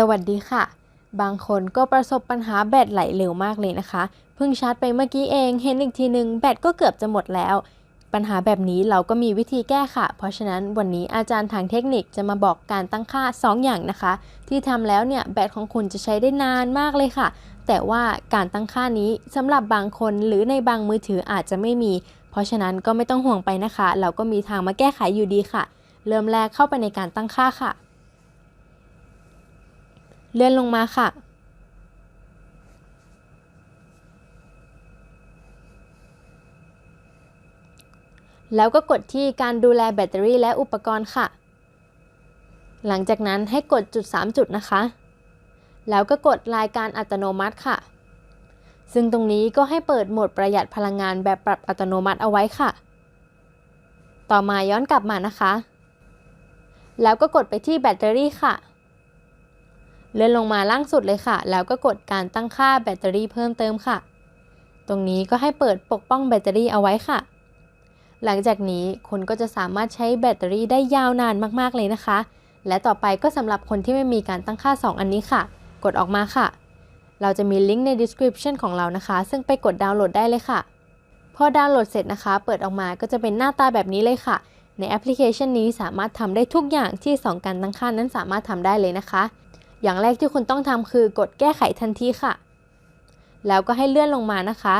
สวัสดีค่ะ บางคนก็ประสบปัญหาแบตไหลเร็วมากเลยนะคะ เพิ่งชาร์จไปเมื่อกี้เองเห็นอีกทีนึงแบตก็เกือบจะหมดแล้ว ปัญหาแบบนี้เราก็มีวิธีแก้ค่ะ เพราะฉะนั้นวันนี้อาจารย์ทางเทคนิคจะมาบอกการตั้งค่า 2 อย่างนะคะ ที่ทำแล้วเนี่ยแบตของคุณจะใช้ได้นานมากเลยค่ะ แต่ว่าการตั้งค่านี้สำหรับบางคนหรือในบางมือถืออาจจะไม่มี เพราะฉะนั้นก็ไม่ต้องห่วงไปนะคะ เราก็มีทางมาแก้ไขอยู่ดีค่ะ เริ่มแรกเข้าไปในการตั้งค่าค่ะ เลื่อนลงมาค่ะ แล้วก็กดที่การดูแลแบตเตอรี่และอุปกรณ์ค่ะ หลังจากนั้นให้กดจุด 3 จุดนะคะ แล้วก็กดรายการอัตโนมัติค่ะ ซึ่งตรงนี้ก็ให้เปิดโหมดประหยัดพลังงานแบบปรับอัตโนมัติเอาไว้ค่ะ ต่อมาย้อนกลับมานะคะ แล้วก็กดไปที่แบตเตอรี่ค่ะ เลื่อนลงมาล่างสุดเลยค่ะ แล้วก็กดการตั้งค่าแบตเตอรี่เพิ่มเติมค่ะ ตรงนี้ก็ให้เปิดปกป้องแบตเตอรี่เอาไว้ค่ะ หลังจากนี้คุณก็จะสามารถใช้แบตเตอรี่ได้ยาวนานมากๆเลยนะคะ และต่อไปก็สำหรับคนที่ไม่มีการตั้งค่า 2 อันนี้ค่ะ กดออกมาค่ะ เราจะมีลิงก์ใน description ของเรานะคะ ซึ่งไปกดดาวน์โหลดได้เลยค่ะ พอดาวน์โหลดเสร็จนะคะ เปิดออกมาก็จะเป็นหน้าตาแบบนี้เลยค่ะ ในแอปพลิเคชันนี้สามารถทำได้ทุกอย่างที่ 2 การตั้งค่านั้นสามารถทำได้เลยนะคะ อย่างแรกที่คุณต้องทำคือกดแก้ไขทันทีค่ะ แล้วก็ให้เลื่อนลงมานะคะ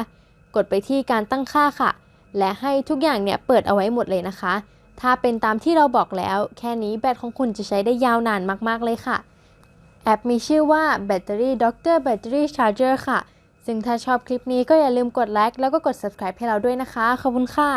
กดไปที่การตั้งค่าค่ะ และให้ทุกอย่างเนี่ยเปิดเอาไว้หมดเลยนะคะ ถ้าเป็นตามที่เราบอกแล้ว แค่นี้แบตของคุณจะใช้ได้ยาวนานมากๆเลยค่ะ แอปมีชื่อว่า Battery Doctor Battery Charger ค่ะ ซึ่งถ้าชอบคลิปนี้ก็อย่าลืมกดไลค์แล้วก็กด subscribe ให้เราด้วยนะคะ ขอบคุณค่ะ